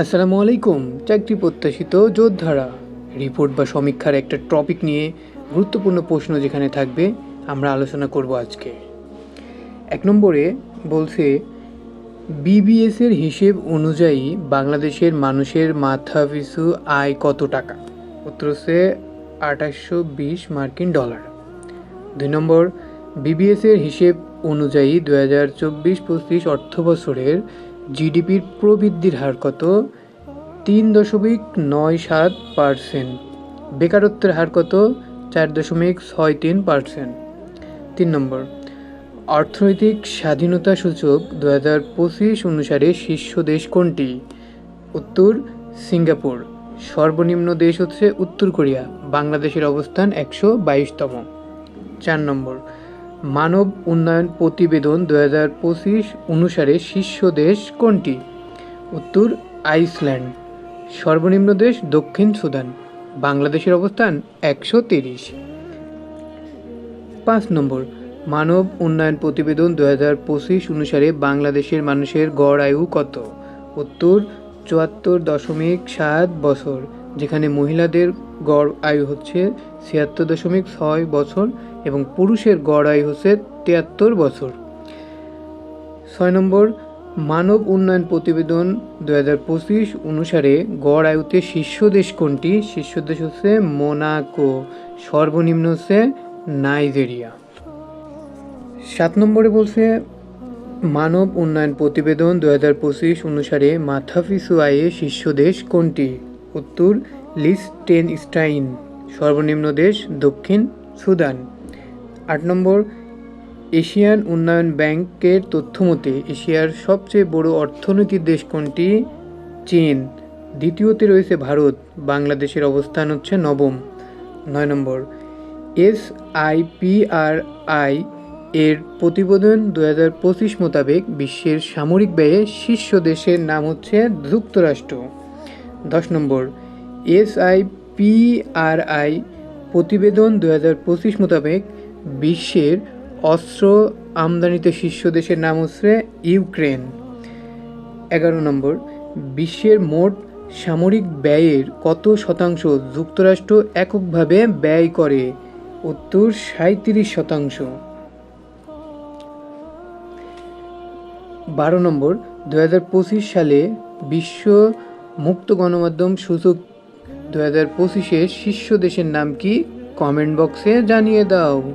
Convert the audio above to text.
আসসালামু আলাইকুম, চাকরি প্রত্যাশিত যোদ্ধারা। রিপোর্ট বা সমীক্ষার একটা টপিক নিয়ে গুরুত্বপূর্ণ প্রশ্ন যেখানে থাকবে, আমরা আলোচনা করব আজকে। এক নম্বরে বলছে বিবিএস এর হিসেব অনুযায়ী বাংলাদেশের মানুষের মাথা পিছু আয় কত টাকা? উত্তর হচ্ছে আঠাশশো বিশ মার্কিন ডলার। দুই নম্বর বিবিএস এর হিসেব অনুযায়ী দু হাজার চব্বিশ পঁচিশ অর্থ বছরের জিডিপির প্রবৃদ্ধির হার কত? তিন দশমিক নয় সাত পার্সেন্ট। বেকারত্বের হার কত? চার দশমিক ছয় তিন পার্সেন্ট। তিন নম্বর, অর্থনৈতিক স্বাধীনতা সূচক দু হাজার পঁচিশ অনুসারে শীর্ষ দেশ কোনটি? উত্তর, সিঙ্গাপুর। সর্বনিম্ন দেশ হচ্ছে উত্তর কোরিয়া। বাংলাদেশের অবস্থান একশো বাইশতম। চার নম্বর মানব উন্নয়ন প্রতিবেদন দু হাজার পঁচিশ অনুসারে শীর্ষ দেশ কোনটি? উত্তর, আইসল্যান্ড। সর্বনিম্ন দেশ দক্ষিণ সুদান। বাংলাদেশের অবস্থান একশো তিরিশ। পাঁচ নম্বর, মানব উন্নয়ন প্রতিবেদন দু হাজার পঁচিশ অনুসারে বাংলাদেশের মানুষের গড় আয়ু কত? উত্তর, চুয়াত্তর দশমিক সাত বছর। যেখানে মহিলাদের গড় আয়ু হচ্ছে ছিয়াত্তর দশমিক ছয় বছর এবং পুরুষের গড় আয়ু হচ্ছে তিয়াত্তর বছর। ছয় নম্বর, মানব উন্নয়ন প্রতিবেদন দু হাজার পঁচিশ অনুসারে গড় আয়ুতে শীর্ষ দেশ কোনটি? শীর্ষ দেশ হচ্ছে মোনাকো, সর্বনিম্ন হচ্ছে নাইজেরিয়া। সাত নম্বরে বলছে, মানব উন্নয়ন প্রতিবেদন দু হাজার পঁচিশ অনুসারে মাথাপিছু আয়ে শীর্ষ দেশ কোনটি? উত্তর লিস্টেনস্টাইন, সর্বনিম্ন দেশ দক্ষিণ সুদান। আট নম্বর, এশিয়ান উন্নয়ন ব্যাংকের তথ্যমতে, এশিয়ার সবচেয়ে বড় অর্থনৈতিক দেশ কোনটি? চীন। দ্বিতীয়তে রয়েছে ভারত। বাংলাদেশের অবস্থান হচ্ছে নবম। নয় নম্বর S I P R I এর প্রতিবেদন দু হাজার পঁচিশ মোতাবেক বিশ্বের সামরিক ব্যয়ে শীর্ষ দেশের নাম হচ্ছে যুক্তরাষ্ট্র। দশ নম্বর S I P R I প্রতিবেদন দু হাজার পঁচিশ মোতাবেক বিশ্বের অস্ত্র আমদানিতে শীর্ষ দেশের নাম হচ্ছে ইউক্রেন। এগারো নম্বর, বিশ্বের মোট সামরিক ব্যয়ের কত শতাংশ যুক্তরাষ্ট্র এককভাবে ব্যয় করে? উত্তর সাঁত্রিশ শতাংশ। বারো নম্বর দু সালে বিশ্ব মুক্ত গণমাধ্যম সূচক দু হাজার পঁচিশের শীর্ষ দেশের নাম কি? কমেন্ট বক্সে জানিয়ে দাও।